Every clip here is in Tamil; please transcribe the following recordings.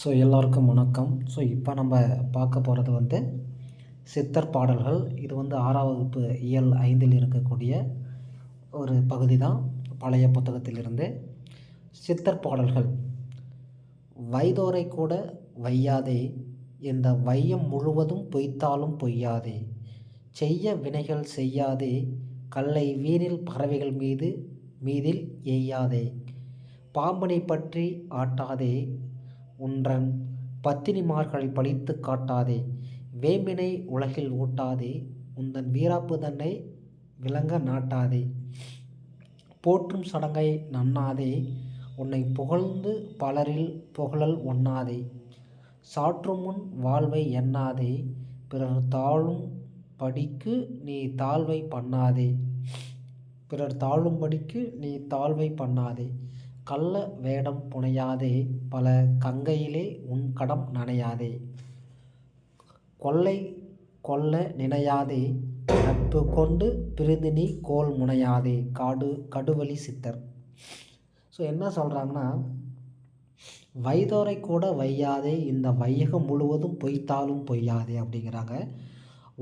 ஸோ எல்லோருக்கும் வணக்கம். ஸோ இப்போ நம்ம பார்க்க போகிறது வந்து சித்தர் பாடல்கள். இது வந்து ஆறாம் வகுப்பு இயல் ஐந்தில் இருக்கக்கூடிய ஒரு பகுதி தான் பழைய புத்தகத்திலிருந்து. சித்தர் பாடல்கள். வைதோரை கூட வையாதே. இந்த வையம் முழுவதும் பொய்த்தாலும் பொய்யாதே. செய்ய வினைகள் செய்யாதே. கல்லை வீரில் பறவைகள் மீது மீதில் எய்யாதே பாம்பனை பற்றி ஆட்டாதே. உன்றன் பத்தினிமார்களை பழித்து காட்டாதே வேம்பினை உலகில் ஊட்டாதே உந்தன் வீராப்பு தன்னை விளங்க நாட்டாதே. போற்றும் சடங்கை நன்னாதே உன்னை புகழ்ந்து பலரில் புகழல் ஒண்ணாதே. சாற்றும் முன் வாழ்வை எண்ணாதே பிறர் தாழும் படிக்கு நீ தாழ்வை பண்ணாதே. பிறர் தாழும்படிக்கு நீ தாழ்வை பண்ணாதே. கள்ள வேடம் புனையாதே பல கங்கையிலே உன் கடம் நனையாதே. கொள்ளை கொல்ல நினையாதே நட்பு கொண்டு பிரிந்து நீ கோல் முனையாதே காடு கடுவழி சித்தர். ஸோ என்ன சொல்கிறாங்கன்னா வைதோரை கூட வையாதே இந்த வையகம் முழுவதும் பொய்த்தாலும் பொய்யாதே அப்படிங்கிறாங்க.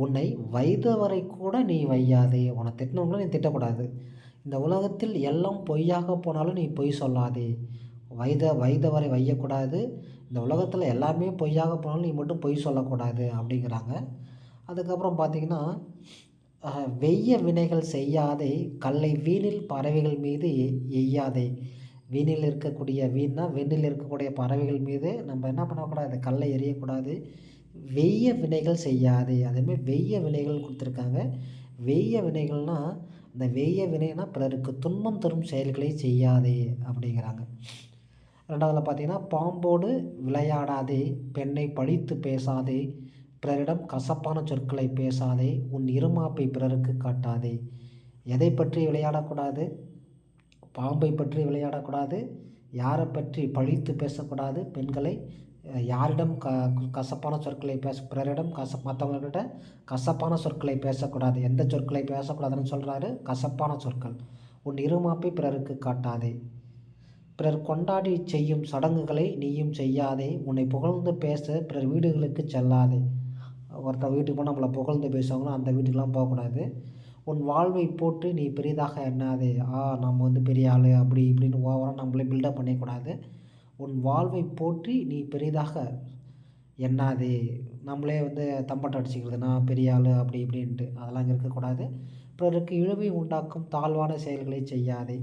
உன்னை வைதவரை கூட நீ வையாதே உன்னை திட்டினவங்களும் நீ திட்டக்கூடாது. இந்த உலகத்தில் எல்லாம் பொய்யாக போனாலும் நீ பொய் சொல்லாதே. வயதை வயது வரை வையக்கூடாது. இந்த உலகத்தில் எல்லாமே பொய்யாக போனாலும் நீ மட்டும் பொய் சொல்லக்கூடாது அப்படிங்கிறாங்க. அதுக்கப்புறம் பார்த்திங்கன்னா வெய்ய வினைகள் செய்யாதே கல்லை வீணில் பறவைகள் மீது எய்யாதே. வீணில் இருக்கக்கூடிய வீணா வெண்ணில் இருக்கக்கூடிய பறவைகள் மீது நம்ம என்ன பண்ணக்கூடாது? கல்லை எறியக்கூடாது. வெய்ய வினைகள் செய்யாதே. அதேமாதிரி வெய்ய வினைகள் கொடுத்துருக்காங்க. வெய்ய வினைகள்னால் இந்த வெய்ய வினைனா பிறருக்கு துன்பம் தரும் செயல்களை செய்யாதே அப்படிங்கிறாங்க. ரெண்டாவதுல பார்த்தீங்கன்னா பாம்போடு விளையாடாதே பெண்ணை பழித்து பேசாதே பிறரிடம் கசப்பான சொற்களை பேசாதே உன் இருமாப்பை பிறருக்கு காட்டாதே. எதை பற்றி விளையாடக்கூடாது? பாம்பை பற்றி விளையாடக்கூடாது. யாரை பற்றி பழித்து பேசக்கூடாது? பெண்களை யாரிடம் க கசப்பான சொற்களை பேச பிறரிடம் கச மற்றவங்கக்கிட்ட கசப்பான சொற்களை பேசக்கூடாது. எந்த சொற்களை பேசக்கூடாதுன்னு சொல்கிறாரு கசப்பான சொற்கள். உன் இருமாப்பை பிறருக்கு காட்டாதே. பிறர் கொண்டாடி செய்யும் சடங்குகளை நீயும் செய்யாதே. உன்னை புகழ்ந்து பேச பிறர் வீடுகளுக்கு செல்லாதே. ஒருத்தர் வீட்டுக்கு போனால் நம்மளை புகழ்ந்து பேசுவாங்களோ அந்த வீட்டுக்கெலாம் போகக்கூடாது. உன் வாழ்வை போட்டு நீ பெரிதாக எண்ணாதே. ஆ நம்ம வந்து பெரிய ஆள் அப்படி இப்படின்னு ஓவராக நம்மளே பில்டப் பண்ணிக்கூடாது உன் வாழ்வை போற்றி நீ பெரிதாக எண்ணாதே. நம்மளே வந்து தம்பட்டம் அடிச்சுக்கிறது நான் பெரிய ஆள் அப்படி இப்படின்ட்டு. அதெல்லாம் இங்கே இருக்கக்கூடாது. பிறருக்கு இழிவை உண்டாக்கும் தாழ்வான செயல்களை செய்யாதே.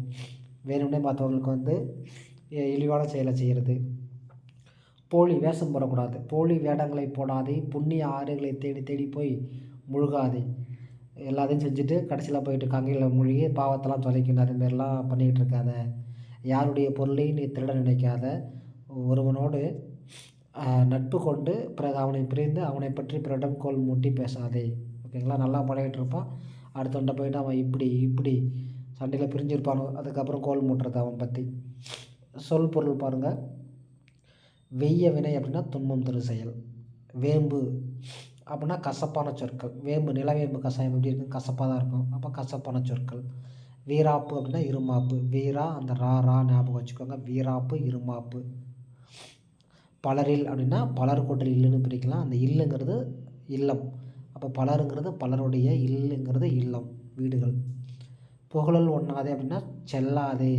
வேணும்னே மற்றவங்களுக்கு வந்து இழிவான செயலை செய்கிறது போலி வேஷம் போடக்கூடாது. போலி வேடங்களை போடாதே. புண்ணிய ஆறுகளை தேடி தேடி போய் முழுகாதே. எல்லாத்தையும் செஞ்சுட்டு கடைசியில் போயிட்டு கங்கையில் மூழ்கி பாவத்தெல்லாம் தொலைக்கணும். அதுமாரிலாம் பண்ணிக்கிட்டு இருக்காத. யாருடைய பொருளையும் நீ திருட நினைக்காத. ஒருவனோடு நட்பு கொண்டு பிறகு அவனை பிரிந்து அவனை பற்றி பிறடம் கோல் மூட்டி பேசாதே. ஓகேங்களா? நல்லா பழகிட்டு இருப்பான். அடுத்தவன்ட்ட போயிட்டு அவன் இப்படி இப்படி சண்டையில் பிரிஞ்சிருப்பானோ? அதுக்கப்புறம் கோல் மூட்டுறது அவன் பற்றி சொல் பொருள் பாருங்கள் வெய்ய வினை அப்படின்னா துன்பம் தரு செயல். வேம்பு அப்படின்னா கசப்பான சொற்கள். வேம்பு நிலவேம்பு கஷாயம் எப்படி இருக்கும்? கசப்பாக தான் இருக்கும். அப்போ கசப்பான சொற்கள். வீராப்பு அப்படின்னா இருமாப்பு. வீரா அந்த ரா ரா ஞாபகம் வச்சுக்கோங்க. வீராப்பு இருமாப்பு. பலரில் அப்படின்னா பலர் கூட்டல் இல்லுன்னு பிரிக்கலாம். அந்த இல்லுங்கிறது இல்லம். அப்போ பலருங்கிறது பலருடைய இல்லுங்கிறது இல்லம் வீடுகள். புகழல் ஒன்றாதே அப்படின்னா செல்லாதே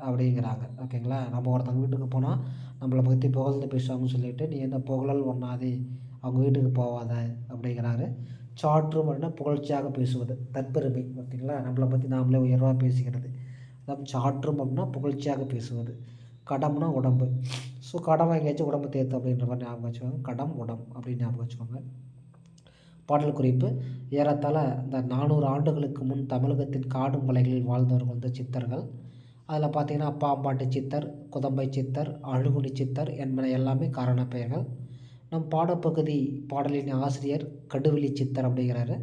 அப்படிங்கிறாங்க. ஓகேங்களா? நம்ம ஒருத்தவங்க வீட்டுக்கு போனால் நம்மளை பற்றி புகழ்ந்து பேசுவாங்கன்னு சொல்லிட்டு நீ எந்த புகழல் ஒன்றாதே அவங்க வீட்டுக்கு போவாத. அப்படிங்கிறாரு. சாற்றும் அப்படின்னா புகழ்ச்சியாக பேசுவது. தற்பெருமை பார்த்தீங்களா? நம்மளை பற்றி நாமளே உயர்வாக பேசிக்கிறது. அதாவது சாற்றும் அப்படின்னா புகழ்ச்சியாக பேசுவது. கடம்னா உடம்பு. ஸோ கடம் வாங்கியாச்சும் உடம்பு தேர்த்து அப்படின்ற மாதிரி ஞாபகம் வச்சுக்கோங்க. கடம் உடம் அப்படின்னு ஞாபகம் வச்சுக்கோங்க. பாடல் குறிப்பு ஏறத்தாழ இந்த நானூறு ஆண்டுகளுக்கு முன் தமிழகத்தின் காடு மலைகளில் வாழ்ந்தவர்கள் வந்து சித்தர்கள். அதில் பார்த்திங்கன்னா பாம்பாட்டு சித்தர் குதம்பை சித்தர் அழுகுனி சித்தர் என்பன எல்லாமே காரண பெயர்கள் நம் பாடப்பகுதி பாடலின் ஆசிரியர் கடுவெளி சித்தர் அப்படிங்கிறாரு.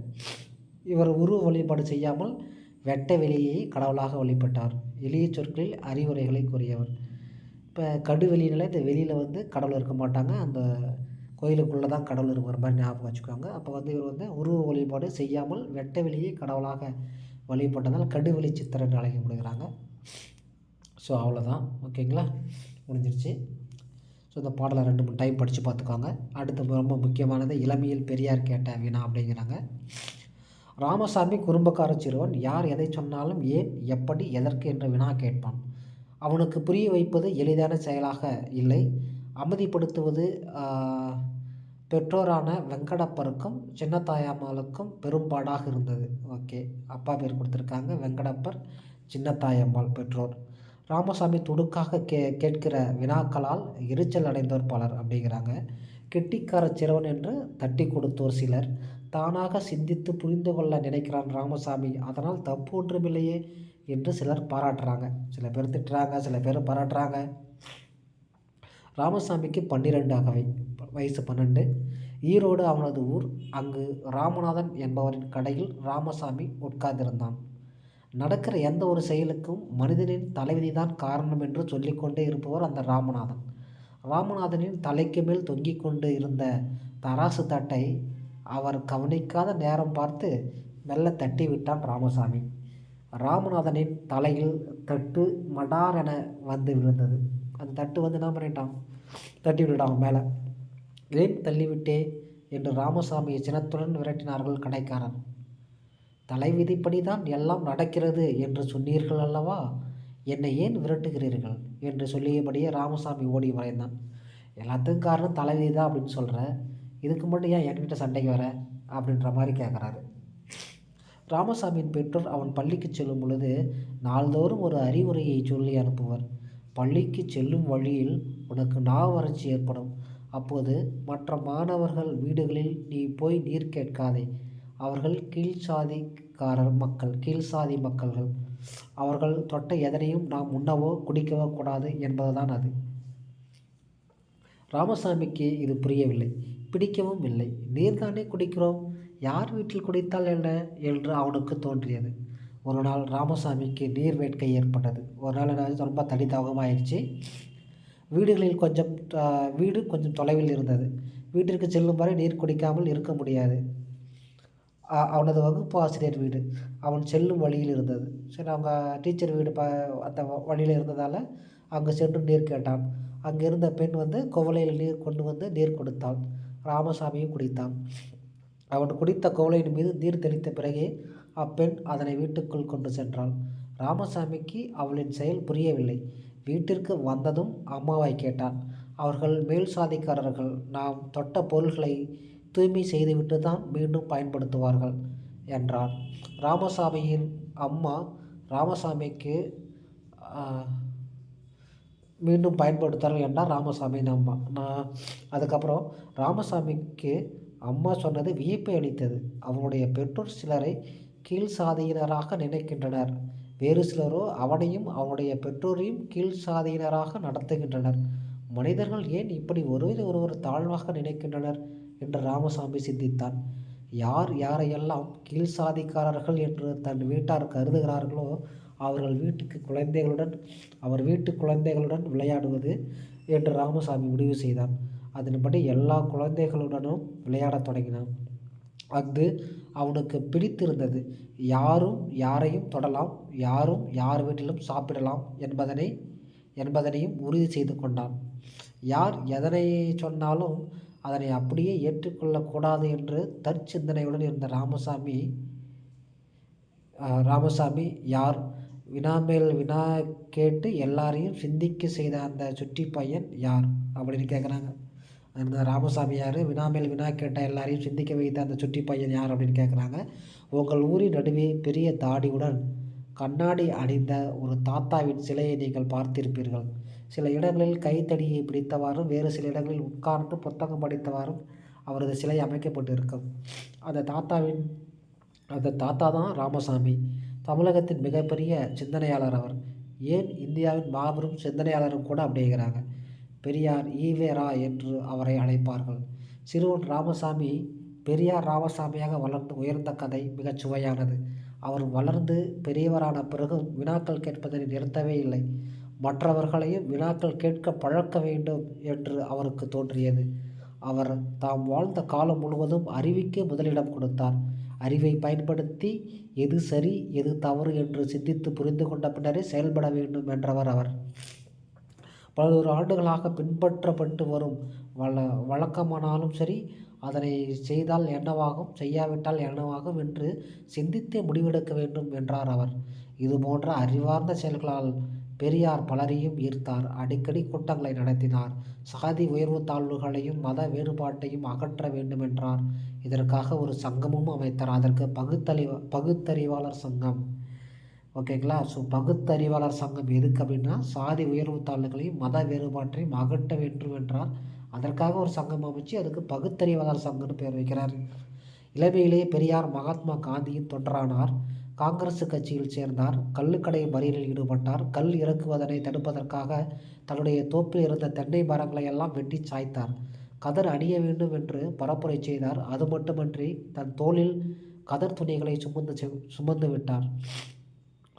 இவர் உருவ வழிபாடு செய்யாமல் வெட்ட வெளியை கடவுளாக வழிபட்டார். எளிய சொற்களில் அறிவுரைகளை கூறியவர். இப்போ கடுவெளினால் இந்த வெளியில் வந்து கடவுள் இருக்க மாட்டாங்க. அந்த கோயிலுக்குள்ளே தான் கடவுள் இருக்கிற மாதிரி ஞாபகம் வச்சுக்கோங்க. அப்போ வந்து இவர் வந்து உருவ வழிபாடு செய்யாமல் வெட்ட வெளியை கடவுளாக வழிபட்டதால் கடுவெளி சித்தர் என்று அழைக்கப்படுகிறாங்க. ஸோ அவ்வளோதான் ஓகேங்களா முடிஞ்சிருச்சு. ஸோ இந்த பாடலை ரெண்டு மூணு டைம் படித்து பார்த்துக்கோங்க. அடுத்து ரொம்ப முக்கியமானது இளமையில் பெரியார் கேட்ட வினா அப்படிங்கிறாங்க. ராமசாமி குறும்பக்கார சிறுவன் யார் எதை சொன்னாலும் ஏன் எப்படி எதற்கு என்று வினா கேட்பான். அவனுக்கு புரிய வைப்பது எளிதான செயலாக இல்லை. அமைதிப்படுத்துவது பெற்றோரான வெங்கடப்பருக்கும் சின்னத்தாயம்மாளுக்கும் பெரும்பாடாக இருந்தது. ஓகே அப்பா பேர் கொடுத்துருக்காங்க வெங்கடப்பர் சின்னத்தாயம்மாள் பெற்றோர். ராமசாமி துடுக்காக கே கேட்கிற வினாக்களால் எரிச்சல் அடைந்தோர் பலர் அப்படிங்கிறாங்க. கெட்டிக்கார சிறுவன் என்று தட்டி கொடுத்தோர் சிலர். தானாக சிந்தித்து புரிந்து கொள்ள நினைக்கிறான் ராமசாமி. அதனால் தப்பு ஒன்றுமில்லையே என்று சிலர் பாராட்டுறாங்க. சில பேர் திட்டுறாங்க சில பேர் பாராட்டுறாங்க. ராமசாமிக்கு பன்னிரெண்டு அகவை வயசு பன்னெண்டு. ஈரோடு அவனது ஊர். அங்கு ராமநாதன் என்பவரின் கடையில் ராமசாமி உட்கார்ந்திருந்தான். நடக்கிற எந்த ஒரு செயலுக்கும் மனிதனின் தலைவிதி தான் காரணம் என்று சொல்லிக்கொண்டே இருப்பவர் அந்த ராமநாதன். ராமநாதனின் தலைக்கு மேல் தொங்கிக் கொண்டு இருந்த தராசு தட்டை அவர் கவனிக்காத நேரம் பார்த்து மெல்ல தட்டி விட்டான் ராமசாமி. ராமநாதனின் தலையில் தட்டு மடார் என வந்து விழுந்தது. அந்த தட்டு வந்து என்ன பண்ணிட்டான்? தட்டி விட்டான் மேலே. ஏன் தள்ளிவிட்டே என்று ராமசாமியை சினத்துடன் விரட்டினார்கள் கடைக்காரன் தலைவிதிப்படி தான் எல்லாம் நடக்கிறது என்று சொன்னீர்கள் அல்லவா? என்னை ஏன் விரட்டுகிறீர்கள்? என்று சொல்லியபடியே ராமசாமி ஓடி வரைந்தான் எல்லாத்துக்கும் காரணம் தலைவிதி தான் அப்படின்னு சொல்கிறேன் இதுக்கு மட்டும் ஏன் என்கிட்ட சண்டைக்கு வர? அப்படின்ற மாதிரி கேட்குறாரு ராமசாமியின் பெற்றோர் அவன் பள்ளிக்கு செல்லும் பொழுது நாள்தோறும் ஒரு அறிவுரையை சொல்லி அனுப்புவர். பள்ளிக்கு செல்லும் வழியில் உனக்கு நாவறட்சி ஏற்படும். அப்போது மற்ற மாணவர்கள் வீடுகளில் நீ போய் நீர் கேட்காதே. அவர்கள் கீழ் சாதிக்காரர் மக்கள் கீழ் சாதி மக்கள்கள். அவர்கள் தொட்ட எதனையும் நாம் உண்ணவோ குடிக்கவோ கூடாது என்பதுதான் அது. ராமசாமிக்கு இது புரியவில்லை. பிடிக்கவும் இல்லை. நீர்தானே குடிக்கிறோம்? யார் வீட்டில் குடித்தால் என்ன? என்று அவனுக்கு தோன்றியது. ஒரு நாள் ராமசாமிக்கு நீர் வேட்கை ஏற்பட்டது. ஒரு நாள் என்ன ரொம்ப தடி வீடுகளில் கொஞ்சம் வீடு கொஞ்சம் தொலைவில் இருந்தது. வீட்டிற்கு செல்லும் வரை நீர் குடிக்காமல் இருக்க முடியாது. அவனது வகுப்பு ஆசிரியர் வீடு. அவன் செல்லும் வழியில் இருந்தது. சரி அவங்க டீச்சர் வீடு ப அந்த வழியில் இருந்ததால் அங்கே சென்று நீர் கேட்டான். அங்கே இருந்த பெண் வந்து குவளையில் நீர் கொண்டு வந்து நீர் கொடுத்தாள். ராமசாமியும் குடித்தான். அவன் குடித்த குவளையின் மீது நீர் தெளித்த பிறகே அப்பெண் அதனை வீட்டுக்குள் கொண்டு சென்றாள். ராமசாமிக்கு அவளின் செயல் புரியவில்லை. வீட்டிற்கு வந்ததும் அம்மாவை கேட்டான். அவர்கள் மேல் சாதிக்காரர்கள். நாம் தொட்ட பொருள்களை தூய்மை செய்துவிட்டு தான் மீண்டும் பயன்படுத்துவார்கள் என்றார். ராமசாமியின் அம்மா ராமசாமிக்கு மீண்டும் பயன்படுத்துவார்கள் என்றால் ராமசாமியின் அம்மா. நான் அதுக்கப்புறம் ராமசாமிக்கு அம்மா சொன்னது வியப்பை அளித்தது. அவனுடைய பெற்றோர் சிலரை கீழ் சாதியினராக நினைக்கின்றனர். வேறு சிலரோ அவனையும் அவனுடைய பெற்றோரையும் கீழ் சாதியினராக நடத்துகின்றனர். மனிதர்கள் ஏன் இப்படி ஒருவரை ஒருவர் தாழ்வாக நினைக்கின்றனர்? என்று ராமசாமி சிந்தித்தான். யார் யாரையெல்லாம் கீழ் சாதிக்காரர்கள் என்று தன் வீட்டார் கருதுகிறார்களோ அவர்கள் வீட்டுக்கு குழந்தைகளுடன் அவர் வீட்டு குழந்தைகளுடன் விளையாடுவது என்று ராமசாமி முடிவு செய்தான். அதன்படி எல்லா குழந்தைகளுடனும் விளையாடத் தொடங்கினான். அது அவனுக்கு பிடித்திருந்தது யாரும் யாரையும் தொடலாம் யாரும் யார் வீட்டிலும் சாப்பிடலாம் என்பதனை என்பதனையும் உறுதி செய்து கொண்டான். யார் எதனை சொன்னாலும் அதனை அப்படியே ஏற்றுக்கொள்ளக்கூடாது என்று தற்சிந்தனையுடன் இருந்த ராமசாமி ராமசாமி யார் வினாமேல் வினா கேட்டு எல்லாரையும் சிந்திக்க செய்த அந்த சுட்டி பையன் யார் அப்படின்னு கேட்குறாங்க அந்த ராமசாமி யார்? வினாமேல் வினா கேட்ட எல்லாரையும் சிந்திக்க வைத்த அந்த சுட்டி பையன் யார்? அப்படின்னு கேட்குறாங்க உங்கள் ஊரின் நடுவே பெரிய தாடியுடன் கண்ணாடி அணிந்த ஒரு தாத்தாவின் சிலையை நீங்கள் பார்த்திருப்பீர்கள். சில இடங்களில் கைத்தடியை பிடித்தவாறும் வேறு சில இடங்களில் உட்கார்ந்து புத்தகம் படித்தவாறும் அவரது சிலை அமைக்கப்பட்டு இருக்கும் அந்த தாத்தாவின் அந்த தாத்தா தான் ராமசாமி. தமிழகத்தின் மிகப்பெரிய சிந்தனையாளர் அவர். ஏன் இந்தியாவின் மாபெரும் சிந்தனையாளரும் கூட அப்படிங்கிறாங்க. பெரியார் ஈவேரா என்று அவரை அழைப்பார்கள். சிறுவன் ராமசாமி பெரியார் ராமசாமியாக வளர்ந்து உயர்ந்த கதை மிகச் சுவையானது. அவர் வளர்ந்து பெரியவரான பிறகும் வினாக்கள் கேட்பதை நிறுத்தவே இல்லை. மற்றவர்களையும் வினாக்கள் கேட்க பழக்க வேண்டும் என்று அவருக்கு தோன்றியது. அவர் தாம் வாழ்ந்த காலம் முழுவதும் அறிவிக்கே முதலிடம் கொடுத்தார். அறிவை பயன்படுத்தி எது சரி எது தவறு என்று சிந்தித்து புரிந்து கொண்ட பின்னரே செயல்பட வேண்டும் என்றவர் அவர். பல்வேறு ஆண்டுகளாக பின்பற்றப்பட்டு வரும் வள வழக்கமானாலும் சரி அதனை செய்தால் என்னவாகும் செய்யாவிட்டால் என்னவாகும் என்று சிந்தித்தே முடிவெடுக்க வேண்டும் என்றார் அவர். இது போன்ற அறிவார்ந்த செயல்களால் பெரியார் பலரையும் ஈர்த்தார். அடிக்கடி கூட்டங்களை நடத்தினார். சாதி உயர்வு தாழ்வுகளையும் மத வேறுபாட்டையும் அகற்ற வேண்டுமென்றார். இதற்காக ஒரு சங்கமும் அமைத்தார். அதற்கு பகுத்தறி பகுத்தறிவாளர் சங்கம். ஓகேங்களா? ஸோ பகுத்தறிவாளர் சங்கம் எதுக்கு அப்படின்னா சாதி உயர்வு தாழ்வுகளையும் மத வேறுபாட்டையும் அகற்ற வேண்டும் என்றார் அதற்காக ஒரு சங்கம் அமைச்சு அதுக்கு பகுத்தறிவாளர் சங்கம்னு பேர் வைக்கிறார். இளமையிலேயே பெரியார் மகாத்மா காந்தியின் தொண்டரானார். காங்கிரஸ் கட்சியில் சேர்ந்தார். கள்ளுக்கடை மறியலில் ஈடுபட்டார். கல் இறக்குவதனை தடுப்பதற்காக தன்னுடைய தோப்பில் இருந்த தென்னை மரங்களை எல்லாம் வெட்டி சாய்த்தார். கதர் அணிய வேண்டும் என்று பரப்புரை செய்தார். அது மட்டுமன்றி தன் தோளில் கதர் துணிகளை சுமந்து சுமந்து விட்டார்.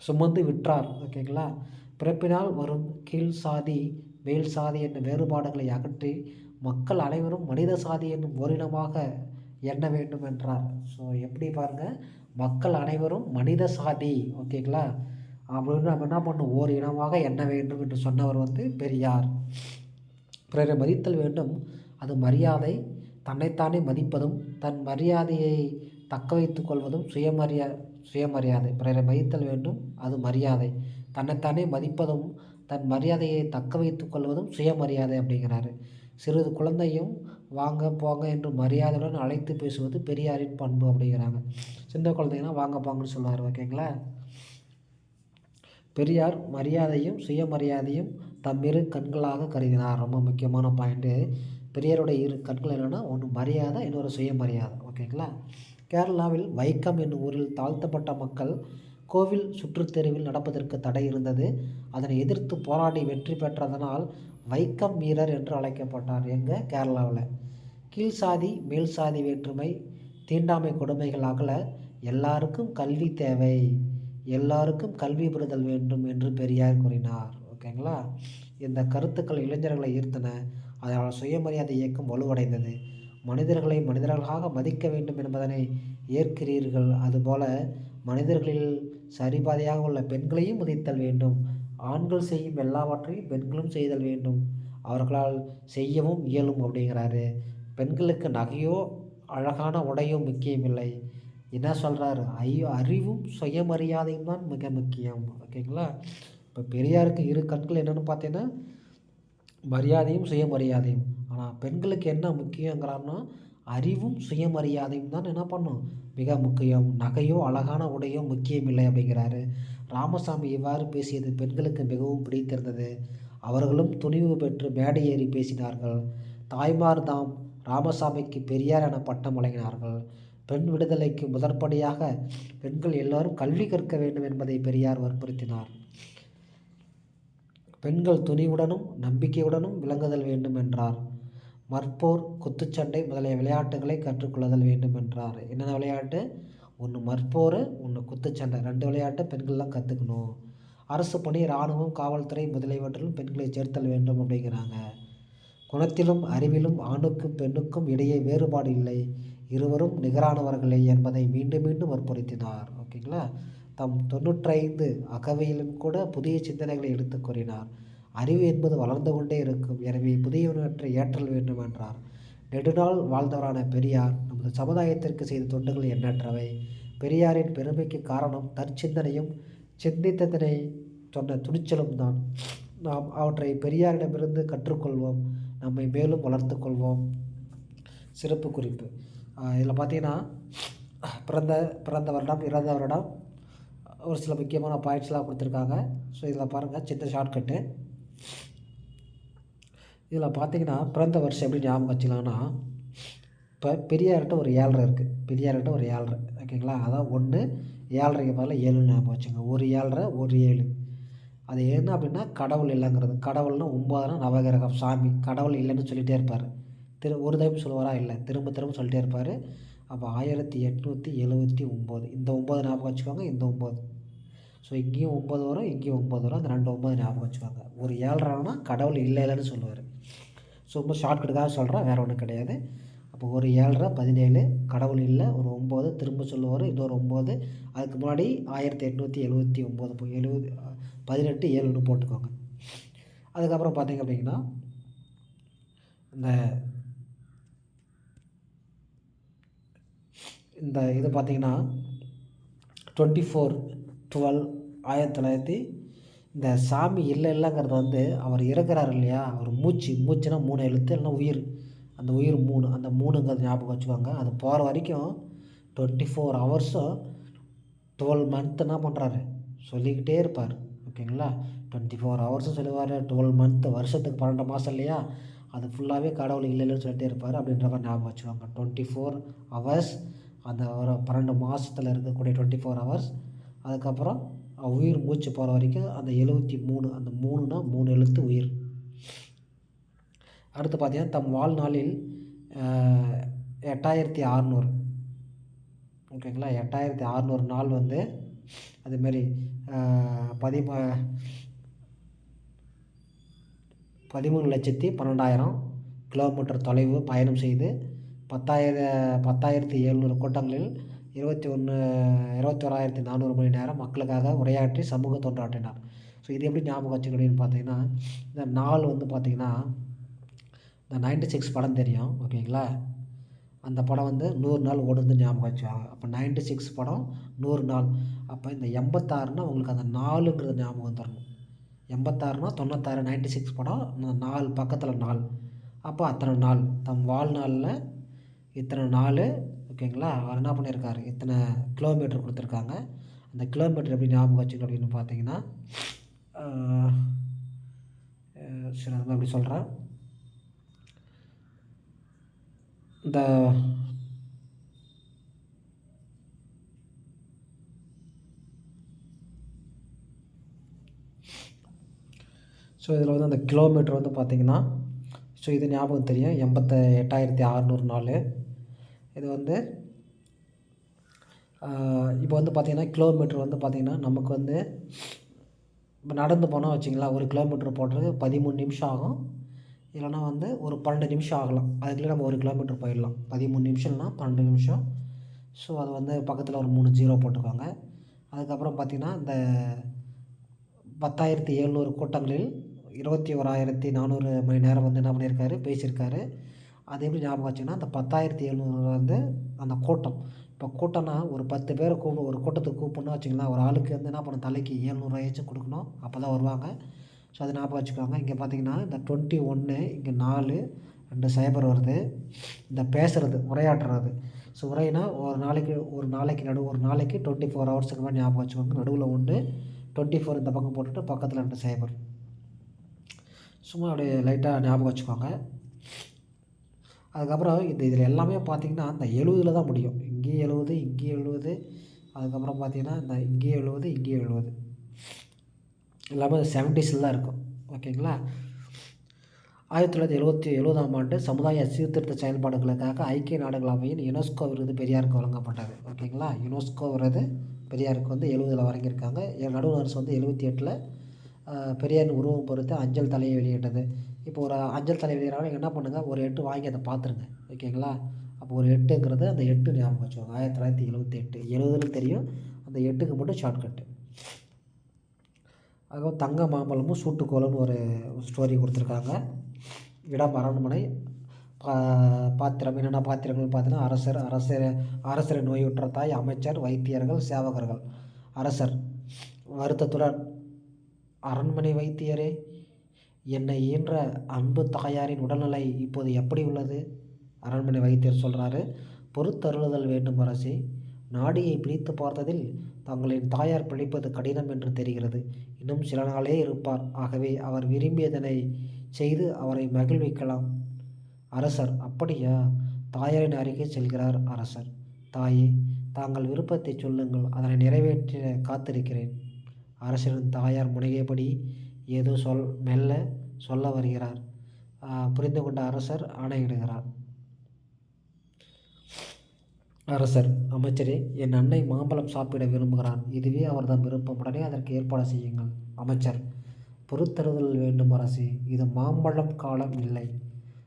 சுமந்து விற்றார். ஓகேங்களா? பிறப்பினால் வரும் கீழ் சாதி மேல் சாதி என்னும் வேறுபாடுகளை அகற்றி மக்கள் அனைவரும் மனித சாதி என்னும் ஓரினமாக எண்ண வேண்டும் என்றார் ஸோ எப்படி பாருங்கள் மக்கள் அனைவரும் மனித சாதி ஓகேங்களா? அப்படின்னு நம்ம என்ன பண்ணும் ஓர் இனமாக எண்ண வேண்டும் என்று சொன்னவர் வந்து பெரியார். பிறரை மதித்தல் வேண்டும். அது மரியாதை தன்னைத்தானே மதிப்பதும் தன் மரியாதையை தக்க வைத்து கொள்வதும் சுயமரியா சுயமரியாதை. பிறரை மதித்தல் வேண்டும் அது மரியாதை. தன்னைத்தானே மதிப்பதும் தன் மரியாதையை தக்க வைத்து கொள்வதும் சுயமரியாதை அப்படிங்கிறாரு. சிறிது குழந்தையும் வாங்க போங்க என்று மரியாதையுடன் அழைத்து பேசுவது பெரியாரின் பண்பு அப்படிங்கிறாங்க. சின்ன குழந்தைங்கன்னா வாங்க போங்கன்னு சொல்லுவார் ஓகேங்களா? பெரியார் மரியாதையும் சுயமரியாதையும் தம்மிரு கண்களாக கருதினார். ரொம்ப முக்கியமான பாயிண்ட்டு பெரியாருடைய இரு கண்கள் என்னென்னா ஒன்று மரியாதை இன்னொரு சுயமரியாதை ஓகேங்களா? கேரளாவில் வைக்கம் என்னும் ஊரில் தாழ்த்தப்பட்ட மக்கள் கோவில் சுற்றுத்தெருவில் நடப்பதற்கு தடை இருந்தது. அதனை எதிர்த்து போராடி வெற்றி பெற்றதனால் வைக்கம் வீரர் என்று அழைக்கப்பட்டார். எங்கள் கேரளாவில். கீழ் சாதி மேல் சாதி வேற்றுமை தீண்டாமை கொடுமைகள் அகல எல்லாருக்கும் கல்வி தேவை. எல்லாருக்கும் கல்வி பெறுதல் வேண்டும் என்று பெரியார் கூறினார். ஓகேங்களா? இந்த கருத்துக்கள் இளைஞர்களை ஈர்த்தன. அதனால் சுயமரியாதை இயக்கம் வலுவடைந்தது. மனிதர்களை மனிதர்களாக மதிக்க வேண்டும் என்பதனை ஏற்கிறீர்கள். அதுபோல மனிதர்களில் சரிபாதையாக உள்ள பெண்களையும் மதித்தல் வேண்டும். ஆண்கள் செய்யும் எல்லாவற்றையும் பெண்களும் செய்தல் வேண்டும். அவர்களால் செய்யவும் இயலும் அப்படிங்கிறாரு. பெண்களுக்கு நகையோ அழகான உடையோ முக்கியமில்லை. என்ன சொல்கிறாரு ஐயோ அறிவும் சுயமரியாதையும் தான் மிக முக்கியம். ஓகேங்களா? இப்போ பெரியாருக்கு இரு கண்கள் என்னென்னு பார்த்தீங்கன்னா மரியாதையும் சுயமரியாதையும். ஆனால் பெண்களுக்கு என்ன முக்கியங்கிறான்னா அறிவும் சுயமரியாதையும் தான் என்ன பண்ணும்? மிக முக்கியம். நகையோ அழகான உடையோ முக்கியமில்லை அப்படிங்கிறாரு. ராமசாமி இவ்வாறு பேசியது பெண்களுக்கு மிகவும் பிடித்திருந்தது. அவர்களும் துணிவு பெற்று மேடை ஏறி பேசினார்கள். தாய்மார் தாம் ராமசாமிக்கு பெரியார் என பட்டம் வழங்கினார்கள். பெண் விடுதலைக்கு முதற்படியாக பெண்கள் எல்லாரும் கல்வி கற்க வேண்டும் என்பதை பெரியார் வற்புறுத்தினார். பெண்கள் துணிவுடனும் நம்பிக்கையுடனும் விளங்குதல் வேண்டும் என்றார். மற்போர் குத்துச்சண்டை முதலிய விளையாட்டுகளை கற்றுக்கொள்ளுதல் வேண்டும் என்றார். என்னென்ன விளையாட்டு? ஒன்று மற்போர் ஒன்று குத்துச்சண்டை. ரெண்டு விளையாட்டை பெண்கள்லாம் கற்றுக்கணும் அரசு பணி இராணுவம் காவல்துறை முதலியவற்றிலும் பெண்களை சேர்த்தல் வேண்டும் அப்படிங்கிறாங்க. குணத்திலும் அறிவிலும் ஆணுக்கும் பெண்ணுக்கும் இடையே வேறுபாடு இல்லை. இருவரும் நிகரானவர்களே என்பதை மீண்டும் மீண்டும் வற்புறுத்தினார். ஓகேங்களா? தம் தொண்ணூற்றைந்து அகவையிலும் கூட புதிய சிந்தனைகளை எடுத்துக் கூறினார். அறிவு என்பது வளர்ந்து கொண்டே இருக்கும். எனவே புதியவற்றை ஏற்றல் வேண்டும் என்றார். நெடுநாள் வாழ்ந்தவரான பெரியார் சமுதாயத்திற்கு செய்த தொண்டுகள் எண்ணற்றவை. பெரியாரின் பெருமைக்கு காரணம் தற்சிந்தனையும் சிந்தித்ததனை சொன்ன துணிச்சலும் தான். நாம் அவற்றை பெரியாரிடமிருந்து கற்றுக்கொள்வோம். நம்மை மேலும் வளர்த்து கொள்வோம். சிறப்பு குறிப்பு. இதில் பார்த்தீங்கன்னா பிறந்த பிறந்த வருடம் இறந்த வருடம் ஒரு சில முக்கியமான பாயிண்ட்ஸ்லாம் கொடுத்துருக்காங்க. ஸோ இதில் பாருங்கள் சின்ன ஷார்ட்கட்டு இதில் பார்த்தீங்கன்னா பிறந்த வருஷம் எப்படி ஞாபகம் வச்சுக்கலாம்னா இப்போ பெரியார்கிட்ட ஒரு ஏழரை இருக்குது பெரியார்கிட்ட ஒரு ஏழரை. ஓகேங்களா? அதான் ஒன்று ஏழரைக்கு பதில் ஏழு ஞாபகம் வச்சுங்க. ஒரு ஏழரை ஒரு ஏழு. அது என்ன அப்படின்னா கடவுள் இல்லைங்கிறது. கடவுள்னா ஒம்பதுனா நவகிரகம். சாமி. கடவுள் இல்லைன்னு சொல்லிகிட்டே இருப்பார். திரு ஒரு தடவை சொல்லுவாரா? இல்லை. திரும்ப திரும்ப சொல்லிட்டே இருப்பார். அப்போ ஆயிரத்தி எட்நூற்றி எழுபத்தி ஒம்பது இந்த ஒம்பது ஞாபகம் வச்சுக்கோங்க. இந்த ஒம்பது ஸோ இங்கேயும் ஒம்பது வரும் இங்கேயும் ஒம்பது வரும். அந்த ரெண்டு ஒம்பது ஞாபகம் வச்சுக்கோங்க. ஒரு ஏழ்றானா கடவுள் இல்லை இல்லைன்னு சொல்லுவார். ஸோ ரொம்ப ஷார்ட்கட்டுக்காக சொல்கிறேன் வேறு ஒன்றும் கிடையாது. அப்போ ஒரு ஏழரை பதினேழு கடவுள் இல்லை ஒரு ஒம்பது திரும்ப சொல்லுவார். இன்னொரு ஒம்பது. அதுக்கு முன்னாடி ஆயிரத்தி எட்நூற்றி எழுபத்தி ஒம்பது எழுபது பதினெட்டு ஏழுன்னு போட்டுக்கோங்க. அதுக்கப்புறம் பார்த்திங்க அப்படிங்கன்னா இந்த இந்த இது பார்த்திங்கன்னா டுவெண்ட்டி ஃபோர் டுவெல் ஆயிரத்தி தொள்ளாயிரத்தி இந்த சாமி இல்லை இல்லைங்கிறது வந்து அவர் இறக்குறாரு இல்லையா? அவர் மூச்சு மூச்சுனா மூணு எழுத்து இல்லைன்னா உயிர். அந்த உயிர் மூணு அந்த மூணுங்கிறது ஞாபகம் வச்சுக்கோங்க. அது போகிற வரைக்கும் டுவெண்ட்டி ஃபோர் ஹவர்ஸும் டுவெல் மந்த் என்ன பண்ணுறாரு சொல்லிக்கிட்டே இருப்பார். ஓகேங்களா? டுவெண்ட்டி ஃபோர் ஹவர்ஸும் சொல்லுவார். டுவெல் மந்த் வருஷத்துக்கு பன்னெண்டு மாதம் இல்லையா? அது ஃபுல்லாகவே கடவுள் இல்லை இல்லைன்னு சொல்லிட்டே இருப்பார். அப்படின்ற மாதிரி ஞாபகம் வச்சுக்கோங்க. டுவெண்ட்டி ஃபோர் ஹவர்ஸ் அந்த ஒரு பன்னெண்டு மாதத்தில் இருக்கக்கூடிய டுவெண்ட்டி ஃபோர் ஹவர்ஸ் அதுக்கப்புறம் உயிர் மூச்சு போகிற வரைக்கும் அந்த எழுபத்தி மூணு அந்த மூணுனா மூணு எழுத்து உயிர். அடுத்து பார்த்தீங்கன்னா தம் வாழ்நாளில் எட்டாயிரத்தி அறநூறு. ஓகேங்களா? எட்டாயிரத்தி அறநூறு நாள் வந்து அதுமாரி பதிம பதிமூணு லட்சத்தி பன்னெண்டாயிரம் கிலோமீட்டர் தொலைவு பயணம் செய்து பத்தாயிர பத்தாயிரத்தி எழுநூறு கூட்டங்களில் இருபத்தி ஒன்று இருபத்தி ஓராயிரத்தி நானூறு மணி நேரம் மக்களுக்காக உரையாற்றி சமூக தொண்டாற்றினார் ஸோ இது எப்படி ஞாபகம் வச்சுக்கணும்னு பார்த்தீங்கன்னா இந்த நாள் வந்து பார்த்திங்கன்னா இந்த நைன்டி சிக்ஸ் படம் தெரியும் ஓகேங்களா? அந்த படம் வந்து நூறு நாள் ஓடுந்து ஞாபகம் வச்சுவாங்க அப்போ நைன்டி சிக்ஸ் படம் நூறு நாள். அப்போ இந்த எண்பத்தாறுனா உங்களுக்கு அந்த நாலுங்கிறது ஞாபகம் தரணும் எண்பத்தாறுனா தொண்ணூத்தாறு நைன்டி சிக்ஸ் படம் நாலு பக்கத்தில் நாள் அப்போ அத்தனை நாள். தம் வாழ்நாளில் இத்தனை நாள் ஓகேங்களா? அவர் என்ன பண்ணியிருக்காரு இத்தனை கிலோமீட்டர் கொடுத்துருக்காங்க. அந்த கிலோமீட்டர் எப்படி ஞாபகம் வச்சுக்கணும் அப்படின்னு பார்த்தீங்கன்னா சரி அது அப்படி சொல்கிறேன் இந்த ஸோ இதில் வந்து அந்த கிலோமீட்டர் வந்து பார்த்திங்கன்னா ஸோ இது ஞாபகம் தெரியும். எண்பத்த எட்டாயிரத்தி அறநூறு நாள். இது வந்து இப்போ வந்து பார்த்திங்கன்னா கிலோமீட்டர் வந்து பார்த்திங்கன்னா நமக்கு வந்து இப்போ நடந்து போனால் வச்சிங்களா ஒரு கிலோமீட்டர் போடுறது பதிமூணு நிமிஷம் ஆகும். இல்லைனா வந்து ஒரு பன்னெண்டு நிமிஷம் ஆகலாம். அதுக்குள்ளே நம்ம ஒரு கிலோமீட்டர் போயிடலாம். பதிமூணு நிமிஷம்னா பன்னெண்டு நிமிஷம். ஸோ அது வந்து பக்கத்தில் ஒரு மூணு ஜீரோ போட்டுக்கோங்க. அதுக்கப்புறம் பார்த்திங்கன்னா இந்த பத்தாயிரத்தி எழுநூறு கூட்டங்களில் இருபத்தி ஓராயிரத்தி நானூறு மணி நேரம் வந்து என்ன பண்ணியிருக்காரு? பேசியிருக்காரு. அது எப்படி ஞாபகம் வச்சுன்னா அந்த பத்தாயிரத்தி எழுநூறு வந்து அந்த கூட்டம். இப்போ கூட்டம்னா ஒரு பத்து பேரை கூப்பிடு ஒரு கூட்டத்துக்கு கூப்பிடணும் வச்சுங்களேன் ஒரு ஆளுக்கு வந்து என்ன பண்ணணும்? தலைக்கு ஏழ்நூறுவாயாச்சும் கொடுக்கணும். அப்போ தான் வருவாங்க. ஸோ அது ஞாபகம் வச்சுக்கோங்க. இங்கே பார்த்தீங்கன்னா இந்த டுவெண்ட்டி ஒன்று இங்கே நாலு ரெண்டு சைபர் வருது. இந்த பேசுகிறது உரையாடுறது ஸோ உரைனா ஒரு நாளைக்கு ஒரு நாளைக்கு நடு ஒரு நாளைக்கு டுவெண்ட்டி ஃபோர் ஹவர்ஸுக்கு மாதிரி ஞாபகம் வச்சுக்கோங்க. நடுவில் ஒன்று டுவெண்ட்டி ஃபோர் இந்த பக்கம் போட்டுட்டு பக்கத்தில் ரெண்டு சைபர் சும்மா அப்படியே லைட்டாக ஞாபகம் வச்சுக்கோங்க. அதுக்கப்புறம் இந்த இதில் எல்லாமே பார்த்திங்கன்னா இந்த எழுவதில் தான் முடியும். இங்கேயும் எழுவது இங்கேயும் எழுவது. அதுக்கப்புறம் பார்த்திங்கன்னா இந்த இங்கேயும் எழுவது இங்கேயும் எழுவது. எல்லாமே செவன்டிஸில் தான் இருக்கும். ஓகேங்களா? ஆயிரத்தி தொள்ளாயிரத்தி எழுபத்தி எழுபதாம் ஆண்டு சமுதாய சீர்திருத்த செயல்பாடுகளுக்காக ஐக்கிய நாடுகள் அவையின் யுனெஸ்கோ விருது பெரியாருக்கு வழங்கப்பட்டது. ஓகேங்களா? யுனெஸ்கோ விருது பெரியாருக்கு வந்து எழுபதில் வழங்கியிருக்காங்க. நடுவர் அரசு வந்து எழுபத்தி எட்டில் பெரியாரின் உருவம் பொறுத்து அஞ்சல் தலையை வெளியிட்டது. இப்போ ஒரு அஞ்சல் தலை வெளியிடறாங்க என்ன பண்ணுங்கள் ஒரு எட்டு வாங்கி அதை பார்த்துருங்க. ஓகேங்களா? அப்போ ஒரு எட்டுங்கிறது அந்த எட்டு ஞாபகம் வச்சுக்கோங்க. ஆயிரத்தி தொள்ளாயிரத்தி எழுபத்தி எட்டு. எழுபதுன்னு தெரியும். அந்த எட்டுக்கு மட்டும் ஷார்ட்கட்டு அதுவும் தங்க மாம்பழமும் சூட்டுக்கோலம்னு ஒரு ஸ்டோரி கொடுத்துருக்காங்க. இடம் அரண்மனை. பா பாத்திரம் என்னென்ன பாத்திரங்கள் பார்த்தீங்கன்னா அரசர் அரசர் அரசரை நோயுற்ற தாய் அமைச்சர் வைத்தியர்கள் சேவகர்கள். அரசர் வருத்தத்துடன் அரண்மனை வைத்தியரே என்னை ஈன்ற அன்பு தாயாரின் உடல்நிலை இப்போது எப்படி உள்ளது? அரண்மனை வைத்தியர் சொல்கிறாரு பொறுத்தருளுதல் வேண்டும் அரசே நாடியை பிரித்து பார்த்ததில் தங்களின் தாயார் பிழைப்பது கடினம் என்று தெரிகிறது. இன்னும் சில நாளே இருப்பார். ஆகவே அவர் விரும்பியதனை செய்து அவரை மகிழ்விக்கலாம். அரசர் அப்படியா? தாயாரின் அருகே செல்கிறார் அரசர். தாயே தாங்கள் விருப்பத்தை சொல்லுங்கள். அதனை நிறைவேற்ற காத்திருக்கிறேன். அரசரின் தாயார் முனையபடி ஏதோ சொல் மெல்ல சொல்ல வருகிறார். புரிந்து கொண்ட அரசர் ஆணையிடுகிறார். அரசர் அமைச்சரே என் அன்னை மாம்பழம் சாப்பிட விரும்புகிறார் இதுவே அவர்தான் விருப்பம். உடனே அதற்கு ஏற்பாடு செய்யுங்கள். அமைச்சர் பொறுத்தருதல் வேண்டும் அரசு. இது மாம்பழம் காலம் இல்லை.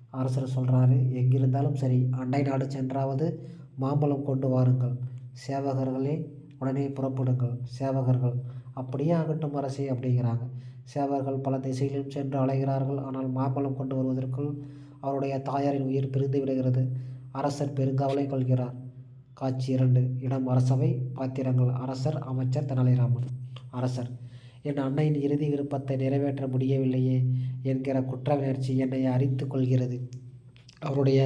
அரசர் சொல்கிறாரு எங்கிருந்தாலும் சரி அண்டை நாடு சென்றாவது மாம்பழம் கொண்டு வாருங்கள். சேவகர்களே உடனே புறப்படுங்கள். சேவகர்கள் அப்படியே ஆகட்டும் அரசே அப்படிங்கிறாங்க. சேவர்கள் பல திசையிலும் சென்று அலைகிறார்கள். ஆனால் மாம்பழம் கொண்டு வருவதற்குள் அவருடைய தாயாரின் உயிர் பிரிந்து விடுகிறது. அரசர் பெருங்கவலை கொள்கிறார். காட்சி இரண்டு. இடம் அரசவை பாத்திரங்கள். அரசர் அமைச்சர் தெனாலிராமன் அரசர் என் அன்னையின் இறுதி விருப்பத்தை நிறைவேற்ற முடியவில்லையே என்கிற குற்ற உணர்ச்சி என்னை அரித்து கொள்கிறது. அவருடைய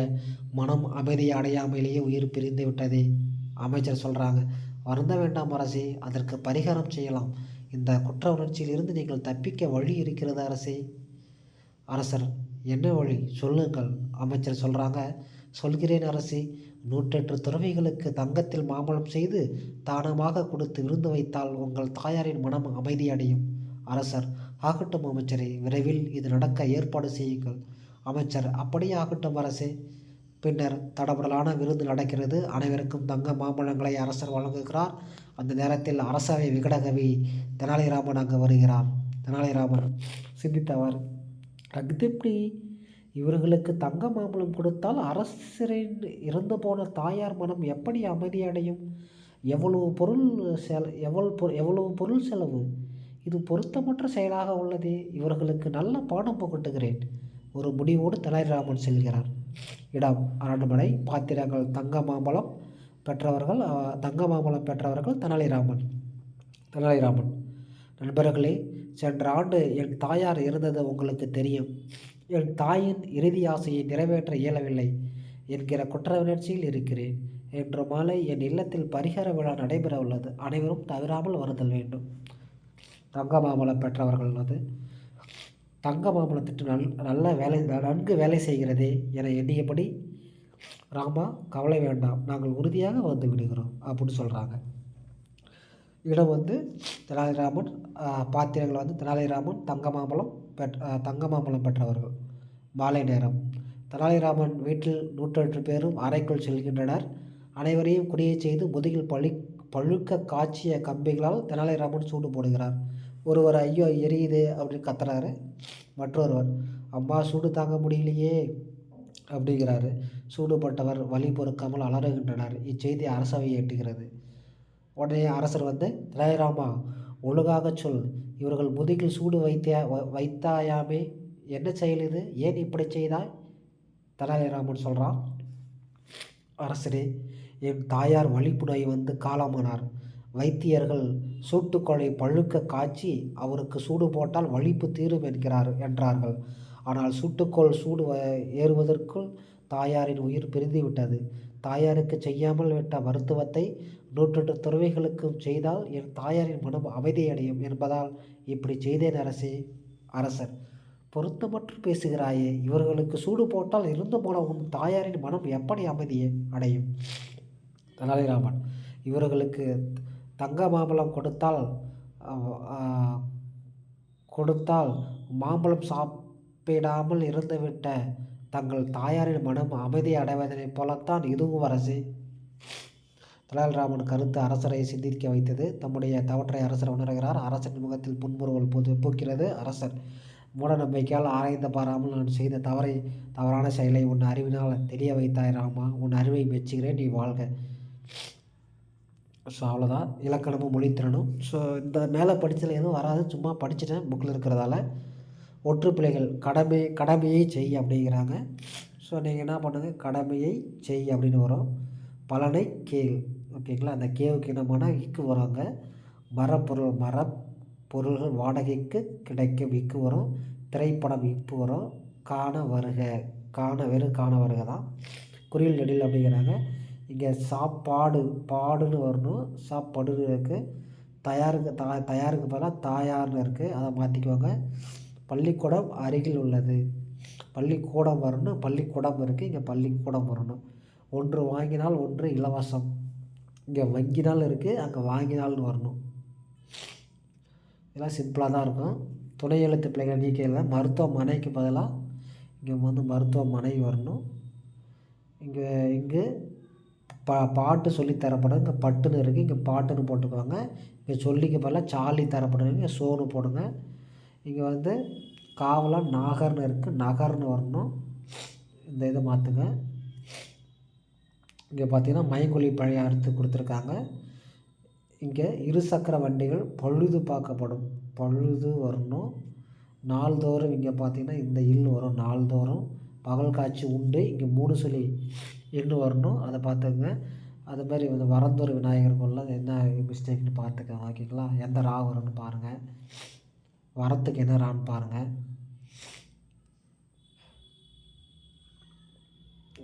மனம் அமைதி அடையாமலேயே உயிர் பிரிந்து விட்டதே. அமைச்சர் சொல்கிறாங்க வருந்த வேண்டாம் அரசே அதற்கு பரிகாரம் செய்யலாம். இந்த குற்ற உணர்ச்சியிலிருந்து நீங்கள் தப்பிக்க வழி இருக்கிறது அரசே. அரசர் என்ன வழி? சொல்லுங்கள். அமைச்சர் சொல்கிறாங்க சொல்கிறேன் அரசே. நூற்றெட்டு துறவிகளுக்கு தங்கத்தில் மாம்பழம் செய்து தானமாக கொடுத்து விருந்து வைத்தால் உங்கள் தாயாரின் மனம் அமைதியடையும். அரசர் ஆகட்டும் அமைச்சரே விரைவில் இது நடக்க ஏற்பாடு செய்யுங்கள். அமைச்சர் அப்படியே ஆகட்டும் அரசே. பின்னர் தடபுடலான விருந்து நடக்கிறது. அனைவருக்கும் தங்க மாம்பழங்களை அரசர் வழங்குகிறார். அந்த நேரத்தில் அரசவை விகடகவி தெனாலிராமன் அங்கு வருகிறார். தெனாலிராமன் சிந்தித்தவர் அது எப்படி இவர்களுக்கு தங்க மாம்பழம் கொடுத்தால் அரசரின் இறந்து போன தாயார் மனம் எப்படி அமைதியடையும் எவ்வளவு பொருள் செல எவ்வளவு பொ எவ்வளவு பொருள் செலவு? இது பொருத்தமற்ற செயலாக உள்ளதே. இவர்களுக்கு நல்ல பாடம் புகட்டுகிறேன். ஒரு முடிவோடு தெனாலிராமன் செல்கிறார். இடம் அரண்மனை பாத்திரங்கள் தங்க மாம்பழம் பெற்றவர்கள் தங்க மாம்பழம் பெற்றவர்கள் தெனாலிராமன். தெனாலிராமன் நண்பர்களே சென்ற ஆண்டு என் தாயார் இருந்தது உங்களுக்கு தெரியும். என் தாயின் இறுதி ஆசையை நிறைவேற்ற இயலவில்லை. என்கிற குற்ற உணர்ச்சியில் இருக்கிறேன். இன்று மாலை என் இல்லத்தில் பரிகார விழா நடைபெற உள்ளது. அனைவரும் தவறாமல் வருதல் வேண்டும். தங்க மாம்பழம் பெற்றவர்கள் அது. தங்க மாம்பழம் திட்டு நல் நல்ல வேலை நன்கு வேலை செய்கிறதே என எண்ணியபடி ராமா கவலை வேண்டாம். நாங்கள் உறுதியாக வந்து விடுகிறோம் அப்படின்னு சொல்கிறாங்க இடம் வந்து தெனாலிராமன் ஆஹ், பாத்திரங்கள் வந்து தெனாலிராமன் தங்க மாம்பழம் பெற் ஆஹ், தங்க மாம்பழம் பெற்றவர்கள். மாலை நேரம். தெனாலிராமன் வீட்டில் நூற்றெட்டு பேரும் அறைக்குள் செல்கின்றனர். அனைவரையும் குடியேறச் செய்து முதுகில் பழி பழுக்க காய்ச்சிய கம்பிகளால் தெனாலிராமன் சூடு போடுகிறார். ஒருவர் ஐயோ எரியுது அப்படின்னு கத்துறாரு. மற்றொருவர் அம்மா சூடு தாங்க முடியலையே அப்படிங்கிறாரு. சூடுபட்டவர் வலி பொறுக்காமல் அலறுகின்றனர். இச்செய்தி அரசவை எட்டுகிறது உடனே அரசர் வந்து திரையராமா ஒழுங்காகச் சொல். இவர்கள் முதுகில் சூடு வைத்தியா வ- வைத்தாயாமே என்ன செயல் இது? ஏன் இப்படி செய்தாய்? தெனாலிராமன் சொல்கிறான் அரசரே என் தாயார் வலிப்பு நோய் வந்து காலமானார். வைத்தியர்கள் சூட்டுக்கொலை பழுக்க காய்ச்சி அவருக்கு சூடு போட்டால் வலிப்பு தீரும் என்கிறார் என்றார்கள். ஆனால் சூட்டுக்கோள் சூடு வ- ஏறுவதற்குள் தாயாரின் உயிர் பிரிந்து விட்டது தாயாருக்கு செய்யாமல் விட்ட மருத்துவத்தை நூற்றெட்டு துறவிகளுக்கும் செய்தால் என் தாயாரின் மனம் அமைதியடையும் என்பதால் இப்படி செய்தேன் அரசே அரசர் பொருத்தமற்று பேசுகிறாயே இவர்களுக்கு சூடு போட்டால் இருந்து போன உன் தாயாரின் மனம் எப்படி அமைதியை அடையும்? தெனாலிராமன் இவர்களுக்கு தங்க மாம்பழம் கொடுத்தால் கொடுத்தால் மாம்பழம் சாப்பிடாமல் இருந்துவிட்ட தங்கள் தாயாரின் மனம் அமைதி அடைவதனைப் போலத்தான் இதுவும் அரசு. தெனாலிராமன் கருத்து அரசரை சிந்திக்க வைத்தது. தம்முடைய தவற்றை அரசர் உணர்கிறார். அரசன் முகத்தில் புன்முறுவல் போது போக்கிறது. அரசர் மூட நம்பிக்கையால் ஆராய்ந்த பாராமல் நான் செய்த தவறை தவறான செயலை உன் அறிவினால் தெரிய வைத்தாய் ராமா. உன் அறிவை மெச்சுகிறேன். நீ வாழ்க. ஸோ அவ்வளோதான் இலக்கணமும் மொழித்திறனும். ஸோ இந்த மேலே படித்ததில் எதுவும் வராது. சும்மா படிச்சிட்டேன். புக்கில் இருக்கிறதால. ஒற்றுப்பிள்ளைகள் கடமை கடமையை செய் அப்படிங்கிறாங்க. ஸோ நீங்கள் என்ன பண்ணுங்கள் கடமையை செய் அப்படின்னு வரும். பலனை கேள். ஓகேங்களா அந்த கேவுக்கு என்னமான இக்கு வராங்க. மரப்பொருள் மர பொருள்கள் வாடகைக்கு கிடைக்கும் இக்கு வரும். திரைப்படம் இப்பு வரும். காண வருக. காண வெறும் காண வருக தான். குறியில் நெடில் அப்படிங்கிறாங்க. இங்கே சாப்பாடு பாடுன்னு வரணும். சாப்பாடுன்னு இருக்குது தயாருக்கு தா தயாருக்கு பதிலாக தாயார்னு இருக்குது அதை மாற்றிக்குவாங்க பள்ளிக்கூடம் அருகில் உள்ளது. பள்ளிக்கூடம் வரணும் பள்ளிக்கூடம் இருக்குது இங்கே பள்ளிக்கூடம் வரணும். ஒன்று வாங்கினால் ஒன்று இலவசம். இங்கே வங்கினால் இருக்குது அங்கே வாங்கினால்னு வரணும். இதெல்லாம் சிம்பிளாக தான் இருக்கும். துணை எழுத்து பிள்ளைகள் நீக்கையில் மருத்துவமனைக்கு பதிலாக இங்கே வந்து மருத்துவமனை வரணும். இங்கே இங்கே பா பாட்டு சொல்லி தரப்படும். இங்கே பட்டுன்னு இருக்குது இங்கே பாட்டுன்னு போட்டுக்குவாங்க இங்கே சொல்லிக்கு பதிலாக சாலி தரப்படும். இங்கே சோனு போடுங்க. இங்கே வந்து காவலன் நாகர்னு இருக்குது நகர்னு வரணும். இந்த இதை மாற்றுங்க இங்கே பார்த்தீங்கன்னா மைங்குழி பழைய அறுத்து கொடுத்துருக்காங்க. இங்கே இருசக்கர வண்டிகள் பழுது பார்க்கப்படும். பழுது வரணும். நாள்தோறும் இங்கே பார்த்தீங்கன்னா இந்த இல் வரும். நாள்தோறும் பகல் காட்சி உண்டு. இங்கே மூணு சொல்லி இல் வரணும். அதை பார்த்துங்க. அது மாதிரி வந்து வரந்தூர் விநாயகர் கோயிலில் என்ன மிஸ்டேக்னு பார்த்துக்கோங்க ஓகேங்களா? எந்த ரா வரும்னு பாருங்கள் வரத்துக்கு என்ன ரான்னு பாருங்கள்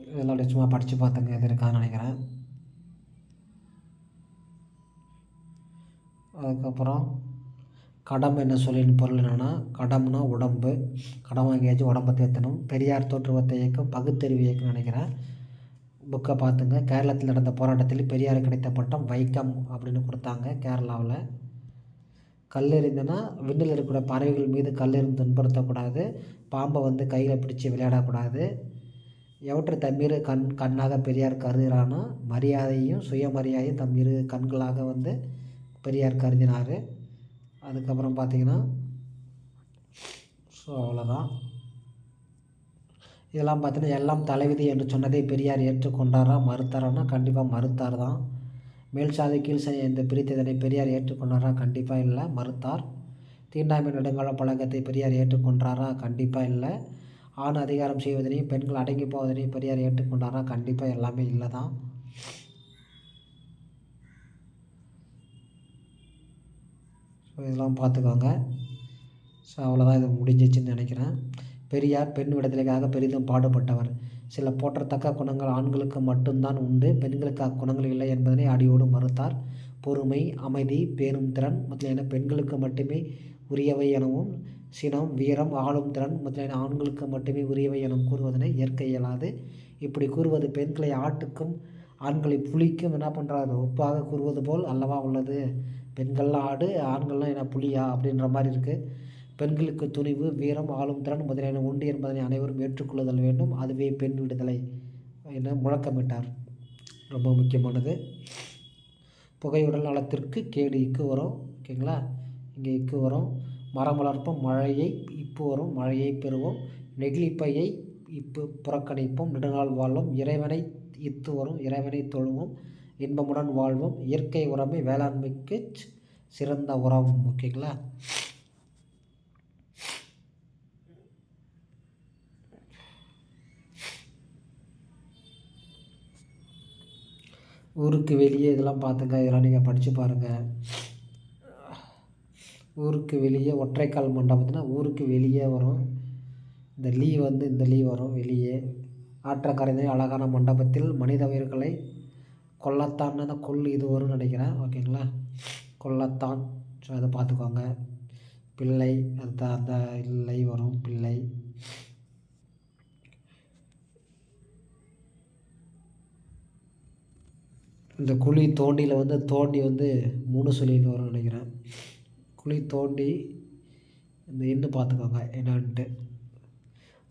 இதெல்லாம் அப்படியே சும்மா படித்து பார்த்துங்க எது இருக்கான்னு நினைக்கிறேன். அதுக்கப்புறம் கடம் என்ன சொல்லின்னு பொருள் என்னென்னா கடம்னா உடம்பு. கடம் வாங்கியாச்சு உடம்பை தேற்றணும் பெரியார் தோற்றுவத்தை இயக்கம் பகுத்தறிவு இயக்கம் நினைக்கிறேன். புக்கை பார்த்துங்க. கேரளத்தில் நடந்த போராட்டத்தில் பெரியார் கிடைத்த பட்டம் வைக்கம் அப்படின்னு கொடுத்தாங்க கேரளாவில். கல் எறிந்தனா விண்ணில் இருக்கிற பறவைகள் மீது கல் எறிந்து துன்புறுத்தக்கூடாது. பாம்பை வந்து கையில் பிடிச்சி விளையாடக்கூடாது. எவற்றை தம்மீர் கண் கண்ணாக பெரியார் கருதுகிறானோ மரியாதையும் சுயமரியாதையும் தம் இரு கண்களாக வந்து பெரியார் கருதினார். அதுக்கப்புறம் பார்த்திங்கன்னா ஸோ அவ்வளோதான் இதெல்லாம் பார்த்தீங்கன்னா எல்லாம் தலைவிதி என்று சொன்னதை பெரியார் ஏற்றுக்கொண்டாரா? மறுத்தாரான்னா கண்டிப்பாக மறுத்தார் தான். மேல் சாதி கீழ் சாதி இந்த பிரித்ததனை பெரியார் ஏற்றுக்கொண்டாரா? கண்டிப்பாக இல்லை. மறுத்தார். தீண்டாமை நெடுங்கால பழக்கத்தை பெரியார் ஏற்றுக்கொண்டாரா? கண்டிப்பாக இல்லை. ஆண் அதிகாரம் செய்வதனையும் பெண்கள் அடங்கி போவதனையும் பெரியார் ஏற்றுக்கொண்டாரா? கண்டிப்பாக எல்லாமே இல்லை தான் ஸோ இதெல்லாம் பார்த்துக்கோங்க ஸோ அவ்வளோதான் இது முடிஞ்சிச்சுன்னு நினைக்கிறேன். பெரியார் பெண் விடுதலைக்காக பெரிதும் பாடுபட்டவர். சில போற்றத்தக்க குணங்கள் ஆண்களுக்கு மட்டும்தான் உண்டு பெண்களுக்கு அக்குணங்கள் இல்லை என்பதனை அடியோடு மறுத்தார். பொறுமை அமைதி பேணும் திறன் முதலியன பெண்களுக்கு மட்டுமே உரியவை எனவும் சினம் வீரம் ஆளும் திறன் முதலியன ஆண்களுக்கு மட்டுமே உரியவை எனவும் கூறுவதனை ஏற்க இயலாது. இப்படி கூறுவது பெண்களை ஆட்டுக்கும் ஆண்களை புலிக்கும் என்ன பண்ணுறாரு ஒப்பாக கூறுவது போல் அல்லவா உள்ளது? பெண்கள்லாம் ஆடு ஆண்கள்லாம் என்ன புலியா? அப்படின்ற மாதிரி இருக்குது பெண்களுக்கு துணிவு வீரம் ஆளும் திறன் முதலியன உண்டு என்பதனை அனைவரும் ஏற்றுக்கொள்ளுதல் வேண்டும். அதுவே பெண் விடுதலை என முழக்கமிட்டார். ரொம்ப முக்கியமானது. புகையுடல் நலத்திற்கு கேடு இக்கு வரும். ஓகேங்களா? இங்கே இக்கு வரும். மரம் வளர்ப்போம் மழையை இப்பு வரும் மழையை பெறுவோம். நெகிழிப்பையை இப்பு புறக்கணிப்போம். நெடுநாள் வாழ்வோம் இறைவனை இத்து வரும் இறைவனை தொழுவோம். இன்பமுடன் வாழ்வோம். இயற்கை உரமே வேளாண்மைக்கு சிறந்த உரம். ஓகேங்களா? ஊருக்கு வெளியே இதெல்லாம் பார்த்துங்க இதெல்லாம் நீங்கள் படித்து பாருங்கள் ஊருக்கு வெளியே ஒற்றைக்கால் மண்டபம்னா ஊருக்கு வெளியே வரும். இந்த லீ வந்து இந்த லீ வரும் வெளியே. ஆற்றங்கரையிலே அழகான மண்டபத்தில் மனித உயிர்களை கொல்லத்தான் தான் கொல் இது வரும்னு நினைக்கிறேன். ஓகேங்களா? கொல்லத்தான். ஸோ அதை பார்த்துக்கோங்க. பிள்ளை அந்த அந்த இல்லை வரும் பிள்ளை. இந்த குழி தோண்டியில் வந்து தோண்டி வந்து மூணு சொல்லின்னு வரும்னு நினைக்கிறேன். குழி தோண்டி இந்த எண்ணு பார்த்துக்கோங்க என்னான்ட்டு.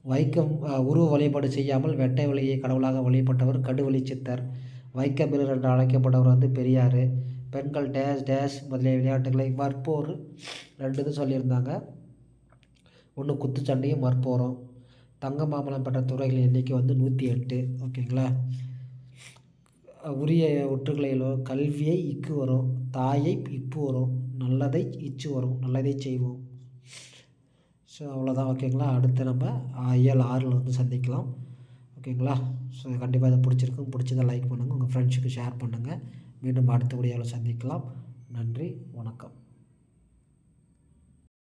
வைக்கம் உருவ வழிபாடு செய்யாமல் வெட்டை வழியை கடவுளாக வழிபட்டவர் கடுவழி சித்தர். வைக்கமிரர் என்று அழைக்கப்பட்டவர் வந்து பெரியார் பெண்கள் டேஷ் டேஷ் முதலிய விளையாட்டுகளை மற்போர் ரெண்டு இது சொல்லியிருந்தாங்க. ஒன்று குத்துச்சண்டையும் மற்போரும் தங்க மாமலம் பெற்ற துறைகள் எண்ணிக்கை வந்து நூற்றி எட்டு ஓகேங்களா? உரிய ஒற்றுகளையிலோ கல்வியை இக்கு வரும் தாயை இப்பு வரும் நல்லதை இச்சு வரும் நல்லதை செய்வோம். ஸோ அவ்வளோதான் ஓகேங்களா அடுத்து நம்ம ஏழு ஆறில் வந்து சந்திக்கலாம். ஓகேங்களா ஸோ கண்டிப்பாக இதை பிடிச்சிருக்கும். பிடிச்சதை லைக் பண்ணுங்கள் உங்கள் ஃப்ரெண்ட்ஸுக்கு ஷேர் பண்ணுங்கள் மீண்டும் அடுத்த வீடியோவில் சந்திக்கலாம். நன்றி வணக்கம்.